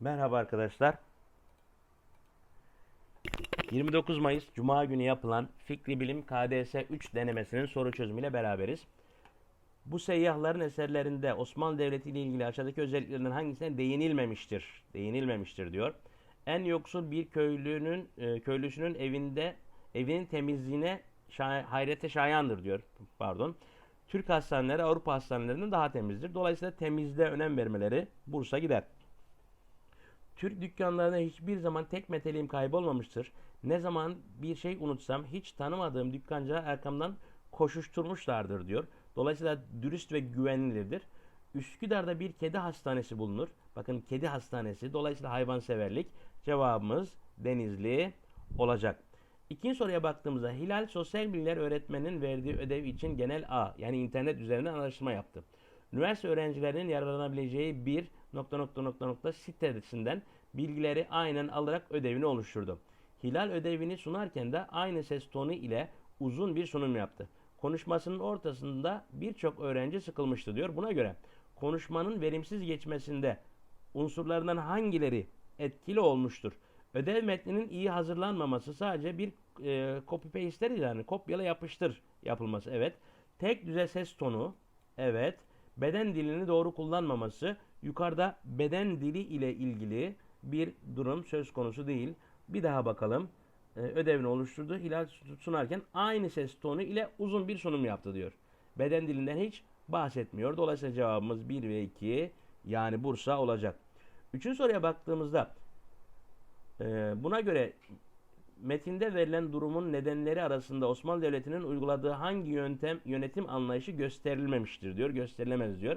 Merhaba arkadaşlar. 29 Mayıs Cuma günü yapılan Fikri Bilim KDS 3 denemesinin soru çözümüyle beraberiz. Bu seyyahların eserlerinde Osmanlı Devleti ile ilgili aşağıdaki özelliklerinden hangisine değinilmemiştir? Değinilmemiştir diyor. En yoksul bir köylünün e, köylüsünün evinde evinin temizliğine şa- hayrete şayandır diyor. Pardon. Türk hastaneleri Avrupa hastanelerinden daha temizdir. Dolayısıyla temizliğe önem vermeleri Bursa gider. Türk dükkanlarında hiçbir zaman tek meteliğim kaybolmamıştır. Ne zaman bir şey unutsam hiç tanımadığım dükkancılar arkamdan koşuşturmuşlardır diyor. Dolayısıyla dürüst ve güvenilirdir. Üsküdar'da bir kedi hastanesi bulunur. Bakın kedi hastanesi. Dolayısıyla hayvanseverlik. Cevabımız Denizli olacak. İkinci soruya baktığımızda Hilal Sosyal Bilgiler öğretmeninin verdiği ödev için genel A yani internet üzerinden araştırma yaptı. Üniversite öğrencilerinin yararlanabileceği bir nokta nokta nokta nokta sitesinden bilgileri aynen alarak ödevini oluşturdu. Hilal ödevini sunarken de aynı ses tonu ile uzun bir sunum yaptı. Konuşmasının ortasında birçok öğrenci sıkılmıştı diyor. Buna göre konuşmanın verimsiz geçmesinde unsurlarından hangileri etkili olmuştur? Ödev metninin iyi hazırlanmaması sadece bir e, copy paste yani kopyala yapıştır yapılması evet. Tek düze ses tonu evet. Beden dilini doğru kullanmaması yukarıda beden dili ile ilgili bir durum söz konusu değil. Bir daha bakalım. Ee, ödevini oluşturdu. Hilal sunarken aynı ses tonu ile uzun bir sunum yaptı diyor. Beden dilinden hiç bahsetmiyor. Dolayısıyla cevabımız 1 ve 2 yani Bursa olacak. Üçüncü soruya baktığımızda e, buna göre metinde verilen durumun nedenleri arasında Osmanlı Devleti'nin uyguladığı hangi yöntem yönetim anlayışı gösterilmemiştir diyor. Gösterilemez diyor.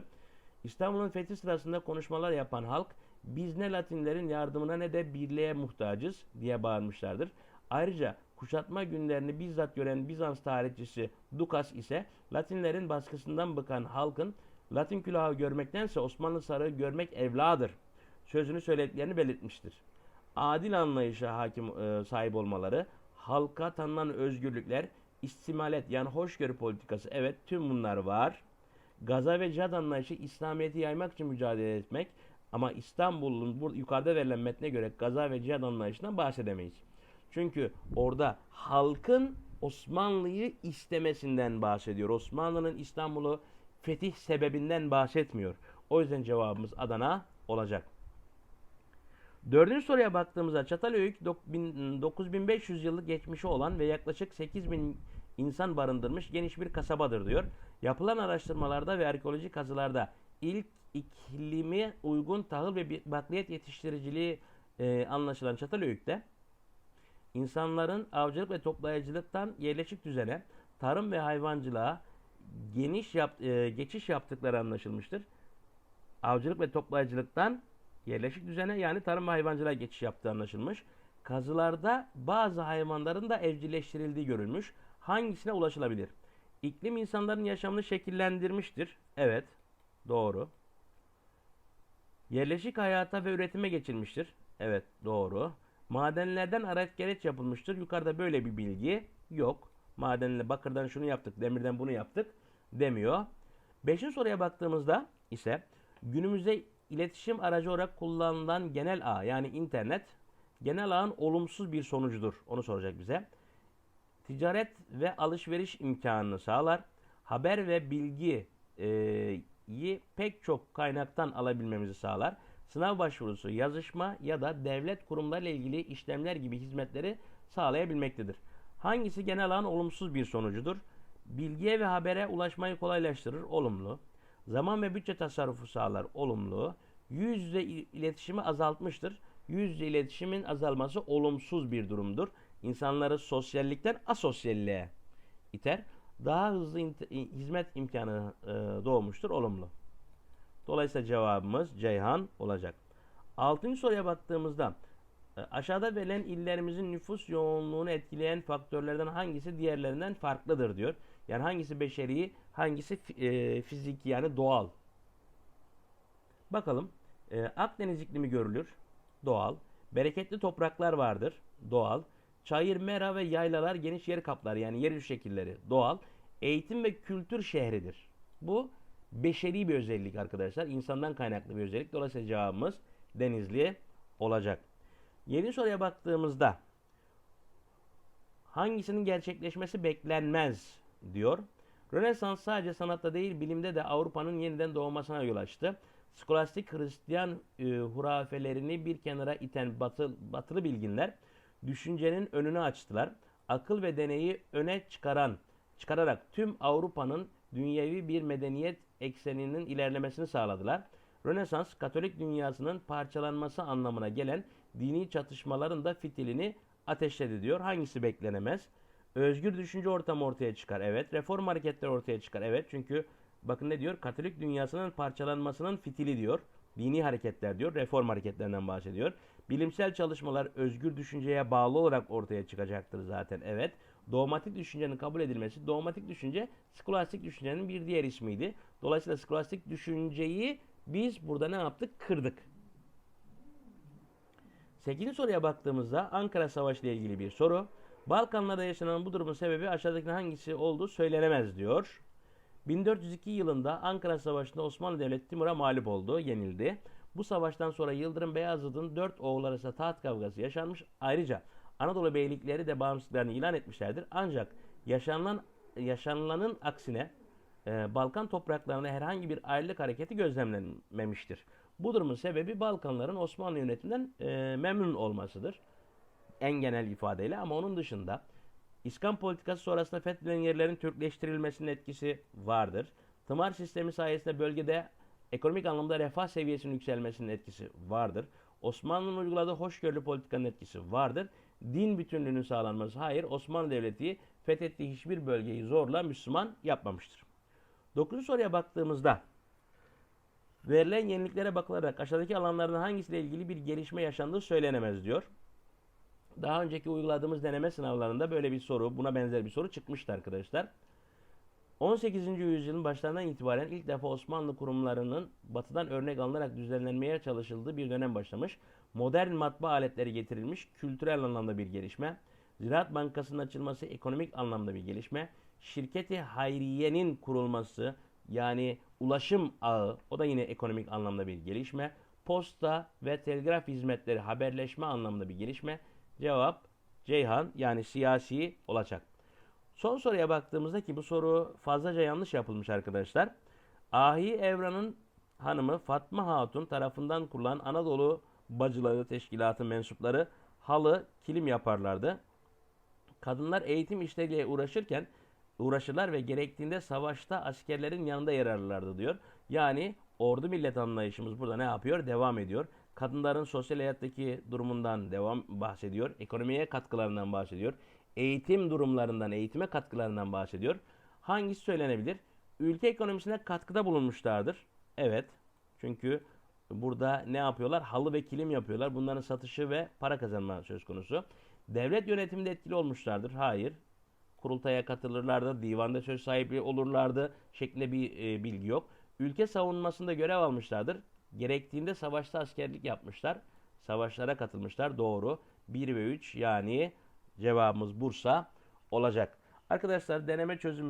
İstanbul'un fethi sırasında konuşmalar yapan halk biz ne Latinlerin yardımına ne de birliğe muhtacız diye bağırmışlardır. Ayrıca kuşatma günlerini bizzat gören Bizans tarihçisi Dukas ise Latinlerin baskısından bıkan halkın Latin külahı görmektense Osmanlı sarığı görmek evladır sözünü söylediklerini belirtmiştir. Adil anlayışa hakim e, sahip olmaları, halka tanınan özgürlükler, istimalet yani hoşgörü politikası evet tüm bunlar var. Gaza ve cihad anlayışı İslamiyet'i yaymak için mücadele etmek ama İstanbul'un bu yukarıda verilen metne göre gaza ve cihad anlayışından bahsedemeyiz. Çünkü orada halkın Osmanlı'yı istemesinden bahsediyor. Osmanlı'nın İstanbul'u fetih sebebinden bahsetmiyor. O yüzden cevabımız Adana olacak. Dördüncü soruya baktığımızda Çatalhöyük dok- bin- 9500 yıllık geçmişi olan ve yaklaşık 8000 insan barındırmış geniş bir kasabadır diyor. Yapılan araştırmalarda ve arkeolojik kazılarda ilk iklimi uygun tahıl ve bakliyat yetiştiriciliği e, anlaşılan Çatalhöyük'te insanların avcılık ve toplayıcılıktan yerleşik düzene, tarım ve hayvancılığa geniş yap, e, geçiş yaptıkları anlaşılmıştır. Avcılık ve toplayıcılıktan yerleşik düzene yani tarım ve hayvancılığa geçiş yaptığı anlaşılmış. Kazılarda bazı hayvanların da evcilleştirildiği görülmüş. Hangisine ulaşılabilir? İklim insanların yaşamını şekillendirmiştir. Evet, doğru. Yerleşik hayata ve üretime geçilmiştir. Evet, doğru. Madenlerden araç gereç yapılmıştır. Yukarıda böyle bir bilgi yok. Madenle bakırdan şunu yaptık, demirden bunu yaptık demiyor. Beşinci soruya baktığımızda ise günümüzde iletişim aracı olarak kullanılan genel ağ yani internet genel ağın olumsuz bir sonucudur. Onu soracak bize. Ticaret ve alışveriş imkanını sağlar. Haber ve bilgiyi pek çok kaynaktan alabilmemizi sağlar. Sınav başvurusu, yazışma ya da devlet kurumlarıyla ilgili işlemler gibi hizmetleri sağlayabilmektedir. Hangisi genel ağın olumsuz bir sonucudur? Bilgiye ve habere ulaşmayı kolaylaştırır, olumlu. Zaman ve bütçe tasarrufu sağlar, olumlu. Yüz yüze il- iletişimi azaltmıştır. Yüz yüze iletişimin azalması olumsuz bir durumdur. İnsanları sosyallikten asosyalliğe iter. Daha hızlı hizmet imkanı e, doğmuştur, olumlu. Dolayısıyla cevabımız Ceyhan olacak. Altıncı soruya baktığımızda e, aşağıda verilen illerimizin nüfus yoğunluğunu etkileyen faktörlerden hangisi diğerlerinden farklıdır diyor. Yani hangisi beşeri, hangisi e, fiziki yani doğal. Bakalım. E, Akdeniz iklimi görülür. Doğal. Bereketli topraklar vardır. Doğal. Çayır, mera ve yaylalar geniş yer kaplar. Yani yer şekilleri. Doğal. Eğitim ve kültür şehridir. Bu beşeri bir özellik arkadaşlar. İnsandan kaynaklı bir özellik. Dolayısıyla cevabımız Denizli olacak. Yeni soruya baktığımızda hangisinin gerçekleşmesi beklenmez diyor. Rönesans sadece sanatta değil bilimde de Avrupa'nın yeniden doğmasına yol açtı. Skolastik Hristiyan e, hurafelerini bir kenara iten batı, batılı bilginler düşüncenin önünü açtılar. Akıl ve deneyi öne çıkaran çıkararak tüm Avrupa'nın dünyevi bir medeniyet ekseninin ilerlemesini sağladılar. Rönesans Katolik dünyasının parçalanması anlamına gelen dini çatışmaların da fitilini ateşledi diyor. Hangisi beklenemez? Özgür düşünce ortamı ortaya çıkar. Evet. Reform hareketleri ortaya çıkar. Evet. Çünkü bakın ne diyor? Katolik dünyasının parçalanmasının fitili diyor. Dini hareketler diyor. Reform hareketlerinden bahsediyor. Bilimsel çalışmalar özgür düşünceye bağlı olarak ortaya çıkacaktır zaten. Evet. Dogmatik düşüncenin kabul edilmesi, dogmatik düşünce skolastik düşüncenin bir diğer ismiydi. Dolayısıyla skolastik düşünceyi biz burada ne yaptık? Kırdık. 8. soruya baktığımızda Ankara Savaşı ile ilgili bir soru. Balkanlarda yaşanan bu durumun sebebi aşağıdaki hangisi olduğu söylenemez diyor. 1402 yılında Ankara Savaşı'nda Osmanlı Devleti Timur'a mağlup oldu, yenildi. Bu savaştan sonra Yıldırım Beyazıt'ın dört oğul arasında taht kavgası yaşanmış. Ayrıca Anadolu beylikleri de bağımsızlıklarını ilan etmişlerdir. Ancak yaşanılan yaşanılanın aksine e, Balkan topraklarında herhangi bir ayrılık hareketi gözlemlenmemiştir. Bu durumun sebebi Balkanların Osmanlı yönetiminden e, memnun olmasıdır. En genel ifadeyle ama onun dışında İskan politikası sonrasında fethedilen yerlerin Türkleştirilmesinin etkisi vardır. Tımar sistemi sayesinde bölgede ekonomik anlamda refah seviyesinin yükselmesinin etkisi vardır. Osmanlı'nın uyguladığı hoşgörülü politikanın etkisi vardır. Din bütünlüğünün sağlanması hayır. Osmanlı Devleti fethettiği hiçbir bölgeyi zorla Müslüman yapmamıştır. 9. soruya baktığımızda verilen yeniliklere bakılarak aşağıdaki alanların hangisiyle ilgili bir gelişme yaşandığı söylenemez diyor. Daha önceki uyguladığımız deneme sınavlarında böyle bir soru, buna benzer bir soru çıkmıştı arkadaşlar. 18. yüzyılın başlarından itibaren ilk defa Osmanlı kurumlarının batıdan örnek alınarak düzenlenmeye çalışıldığı bir dönem başlamış. Modern matbaa aletleri getirilmiş, kültürel anlamda bir gelişme. Ziraat Bankası'nın açılması ekonomik anlamda bir gelişme. Şirketi hayriyenin kurulması yani ulaşım ağı o da yine ekonomik anlamda bir gelişme. Posta ve telgraf hizmetleri haberleşme anlamında bir gelişme. Cevap Ceyhan yani siyasi olacak. Son soruya baktığımızda ki bu soru fazlaca yanlış yapılmış arkadaşlar. Ahi Evran'ın hanımı Fatma Hatun tarafından kurulan Anadolu Bacıları Teşkilatı mensupları halı, kilim yaparlardı. Kadınlar eğitim işleriyle uğraşırken uğraşırlar ve gerektiğinde savaşta askerlerin yanında yer alırlardı diyor. Yani ordu millet anlayışımız burada ne yapıyor? Devam ediyor. Kadınların sosyal hayattaki durumundan devam bahsediyor. Ekonomiye katkılarından bahsediyor. Eğitim durumlarından, eğitime katkılarından bahsediyor. Hangisi söylenebilir? Ülke ekonomisine katkıda bulunmuşlardır. Evet. Çünkü burada ne yapıyorlar? Halı ve kilim yapıyorlar. Bunların satışı ve para kazanma söz konusu. Devlet yönetiminde etkili olmuşlardır. Hayır. Kurultaya katılırlardı, divanda söz sahibi olurlardı şeklinde bir e, bilgi yok. Ülke savunmasında görev almışlardır. Gerektiğinde savaşta askerlik yapmışlar. Savaşlara katılmışlar. Doğru. 1 ve 3 yani cevabımız Bursa olacak. Arkadaşlar deneme çözüm